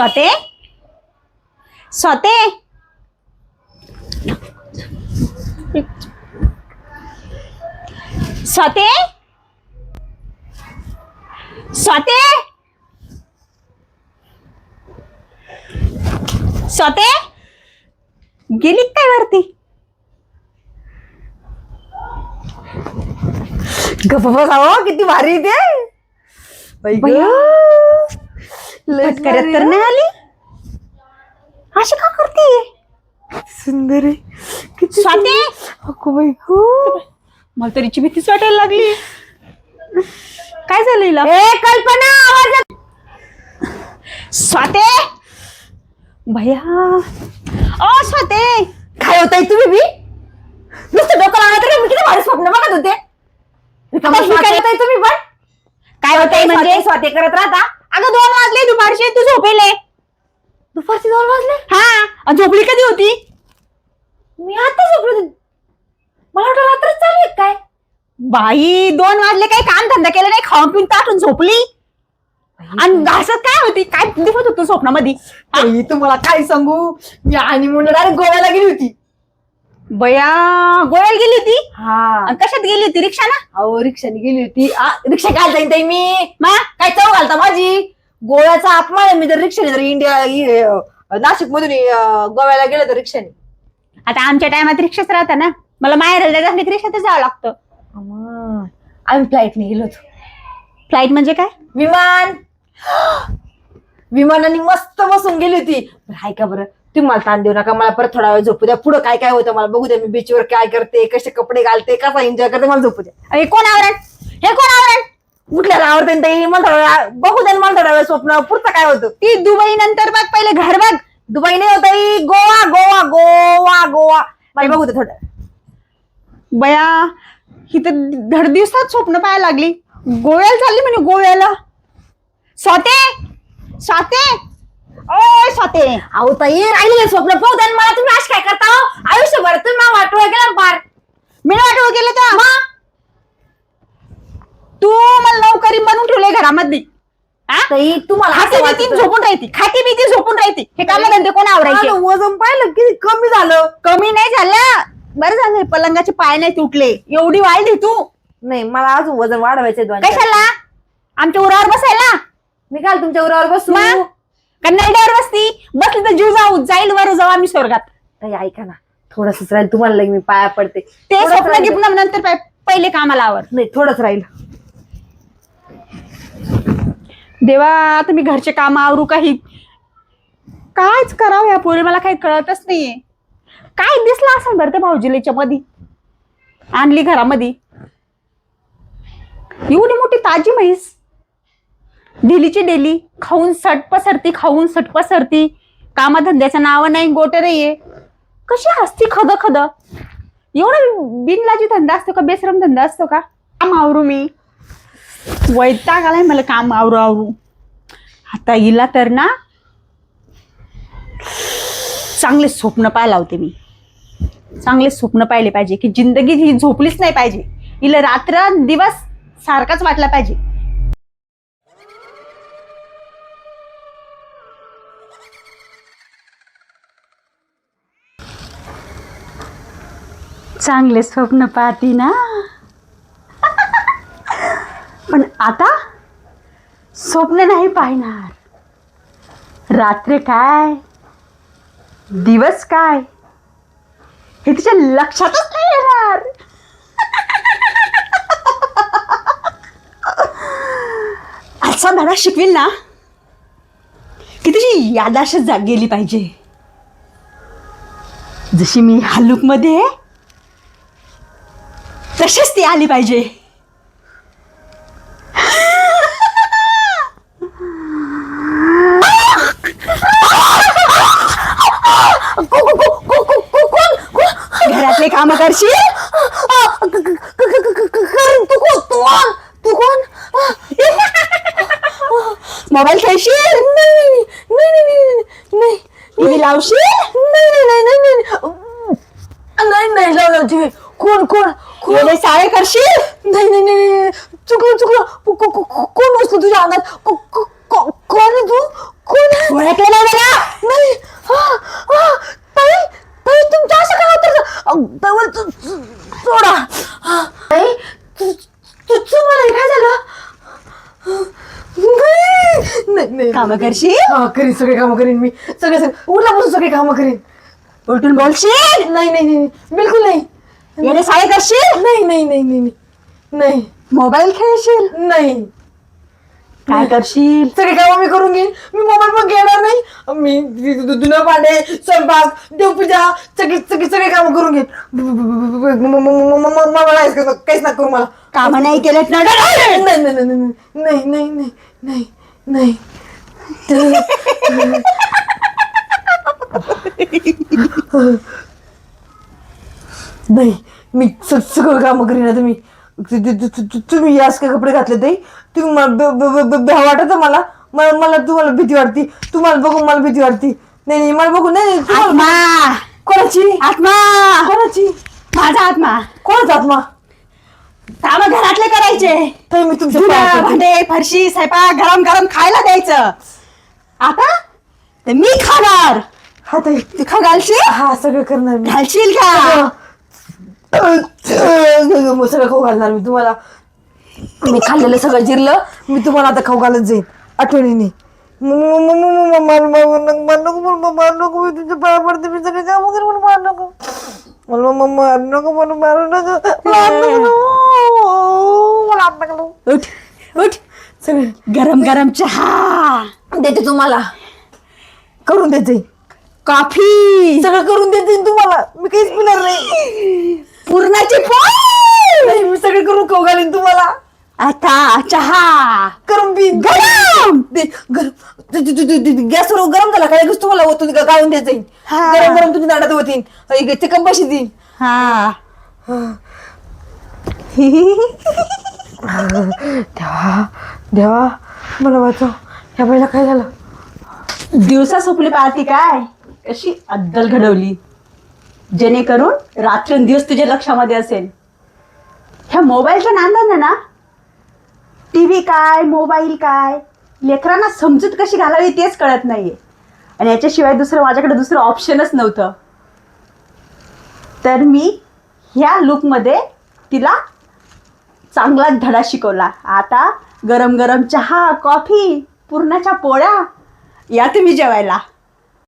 स्वाते स्वाते स्वाते स्वाते स्वाते गेली काय वरती गप्प बसावं किती भारी ते ग. पटकरत भारी तर. नाही आली? अशी का करते? सुंदर किती स्वाती! अगो बाई हो. मला तरीची भीतीच वाटायला लागली. काय झालं हिला? ए कल्पना आवाज स्वाते! भया! ओ स्वाते! काय होताय तुम्ही बी? नुसतं डोकं लागत रे मी किती भारी स्वप्न बघत होते. आता ही स्वाती! काय- होताय तुम्ही पण? काय होतंय म्हणजे? स्वाती- स्वाती करत राहता. अगं दोन वाजले दुपारचे तू झोपेले. दुपारचे दोन वाजले? हा आणि झोपली कधी होती? मी आता झोपले होते. मला वाटलं रात्रच चालू आहे काय? बाई दोन वाजले काही काम धंदा केला नाही खाऊन पिऊन ताटून झोपली. आणि घासत काय होती? काय दिसत होतं स्वप्नामध्ये? हा? आई, तुम्हाला काय सांगू? मी आणि म्हणून डायरेक्ट गोव्याला गेली होती. बया गोव्याला गेली होती? हा. आणि कशात गेली होती? रिक्षाना अहो रिक्षाने गेली होती. आ, रिक्षा घालता येते मी. मा काय चव घालता माझी? गोव्याचा अपमान आहे. मी जर रिक्षाने जर इंडिया नाशिक मधून गोव्याला गेलं तर रिक्षाने. आता आमच्या टायमात रिक्षाच राहता ना? मला माहेर जायचं असलं की रिक्षातच जावं लागतं. आम्ही फ्लाईटने गेलो होतो. फ्लाईट म्हणजे काय? विमान. विमानाने मस्त बसून गेली होती. बरं, हाय का बरं? तुम्ही मला ताण देऊ नका मला परत थोडा वेळ झोपू द्या. पुढं काय काय होतं मला बघू द्या. मी बीचवर काय करते कसे कपडे घालते कसा एन्जॉय करते मला झोपू द्या. हे कोण आवरण हे कोण आवरण उठल्याला आवडते ताई मला थोडा वेळ बघू द्या मला थोडा वेळ स्वप्न पुढचं काय होतं. ती दुबई नंतर बघ पहिले घर बघ. दुबई नाही होत गोवा गोवा गोवा गोवा. मला बघू दे थोडं. बया ही तर धड दिवसात स्वप्न पाहायला लागली. गोव्याला चालली म्हणजे गोव्याला. स्वाते स्वाते. ओ स्वाते. अहो ताई राहिले स्वप्न. पाहू द्या मला. तुम्ही आज काय करता हो? आयुष्यभर तुम्ही वाटोळ गेला बार मी आठवण केलं तर? तू मला नोकरी बनवून ठेवले घरामध्ये हा? ताई तुम्हाला खाती असं भीती वाटतं? झोपून राहते. खाती भीती झोपून राहते. हे काम धंदे कोण आवरायचे? माझं वजन पाहिलं किती कमी झालं. कमी नाही झालं. बरं झालं पलंगाचे पाय नाही तुटले. एवढी वाढली तू. नाही मला अजून वजन वाढवायचंय दोन चार. कशाला? आमच्या उरावर बसायला? मी काल तुमच्या उरावर बसू. मग? कन्नड्यावर बसती बसली तर जीव जाऊ जाईल वर जाऊ आम्ही स्वर्गात. ताई ऐका ना. थोडस राहील तुम्हाला लगे मी पाया पडते. ते थोडंच स्वप्न राहिलं. गिप्न नंतर पहिले कामाला आवर. नाही थोडंच राहील. देवा आता मी घरचे काम आवरू काही. कायच करावं या पोरी मला काही कळतच नाहीये. काय दिसलं असेल बरं त्या भाऊजीलेच्या मध्ये आणली घरामध्ये. एवढी मोठी ताजी म्हैस. डेलीची डेली खाऊन सट पसरती खाऊन सट पसरती. कामधंद्याचं नाव नाही गोट नाहीये. कशी असती खद खद एवढं बिनलाजी धंदा असतो का बेसरम धंदा असतो का? काम आवरू मी. वैताग आलाय मला काम आवरू आवरू. आता हिला तर ना चांगले स्वप्न पाहायला होते मी. चांगले स्वप्न पाहिले पाहिजे की जिंदगी ही झोपलीच नाही पाहिजे. हिला रात्र दिवस सारखाच वाटला पाहिजे. चांगले स्वप्न पाहती ना. पण आता स्वप्न नाही पाहणार. रात्र काय? दिवस काय? हे तिच्या लक्षातच नाही येणार. असा धडा शिकवेल ना की तिची यादाश जाग गेली पाहिजे. जशी मी हालूकमध्ये तशीच ती आली पाहिजे घरातले काम करशील तू कोण मोबाईल खेळशील नाही नाही नाही लावशील नाही नाही नाही नाही नाही नाही कोण कोण कोणी साळे करशील? नाही नाही नाही, नाही चुकलं चुकलं. कोण बसलं तुझ्या अंगात? को- को- कोण तू? कोण आहे? नाही मला? नाही. ताई ताई तुमच्या असं काय होतं? देवल तू तू- सोडा. हा, ताई तू तू तू मला काय झालं? नाही, नाही नाही. कामं करशील? हा करीन. सगळे कामं करीन मी. सगळे सगळे. उठल्यापासून सगळे कामं करीन. उलटून बोलशील? नाही नाही नाही, बिलकुल नाही. येणे साळे करशील नाही नाही नाही नाही नाही. नाही मोबाईल खेळशील नाही काय करशील सगळे कामं मी करून घेईन मी मोबाईल पण घेणार नाही मी दु- दु- धुणं भांडे स्वयंपाक देवपूजा सगळे सगळे सगळे कामं करून घेईन म- म- म- म- म- मला काहीच करू- काहीच ना करू मला काम नाही केलं ना नाही नाही नाही नाही नाही नाही नाही नाही नाही मी स- सगळं कामं करीन आता मी. तु- तु- तु- तु- तुम्ही यास काय कपडे घातले ते तुम्ही मला वाटत मला. मला मला तुम्हाला भीती वाटते. तुम्हाला बघून मला भीती वाटते. नाही नाही मला बघून नाही नाही, आत्मा! कोणाची? आत्मा! कोणाची? माझा आत्मा. कोणाचा आत्मा? काम घरातले करायचे. मी तुमच्या. भांडे फरशी स्वयंपाक गरम गरम खायला द्यायचं. आता? ते मी खाणार. हा तू खा घालशील? हा सगळं करणार मी. घालशील का? सगळं खाऊ घालणार मी तुम्हाला मी खाल्लेलं सगळं जिरलं मी तुम्हाला आता खाऊ घालत जाईन आठवणीने मार नको मार नको मी तुझ्या पाया पडते मी सगळे काम करेन मला मार नको मला मग मार नको मला मारू नको. उठ उठ सगळे गरम गरम चहा देते तुम्हाला करून देते कॉफी सगळं करून देते तुम्हाला मी काहीच पिणार नाही पूर्णाची पोळी! मी सगळे करून खाऊ घालीन तुम्हाला. आता चहा. करून पी गरम! ते गरम. गॅसवर गरम झाला काय लगेच तुम्हाला ओतून का गाळून द्यायचं हा. गरम गरम तुम्ही दांडात होतीन ते कंपाशी देईन. हा. देवा देवा मला वाचव. ह्या बाईला काय झालं? दिवसा स्वप्न पाहती काय? कशी अद्दल घडवली. जेणेकरून रात्रंदिवस तुझ्या लक्षामध्ये असेल. ह्या मोबाईलच्या नांदानं ना टी व्ही काय मोबाईल काय लेकरांना समजूत कशी घालावी तेच कळत नाहीये. आणि याच्याशिवाय दुसरं माझ्याकडे दुसरं ऑप्शनच नव्हतं. तर मी ह्या लुकमध्ये तिला चांगलाच धडा शिकवला. आता गरम गरम चहा कॉफी पुरणाच्या पोळ्या या तुम्ही जेवायला.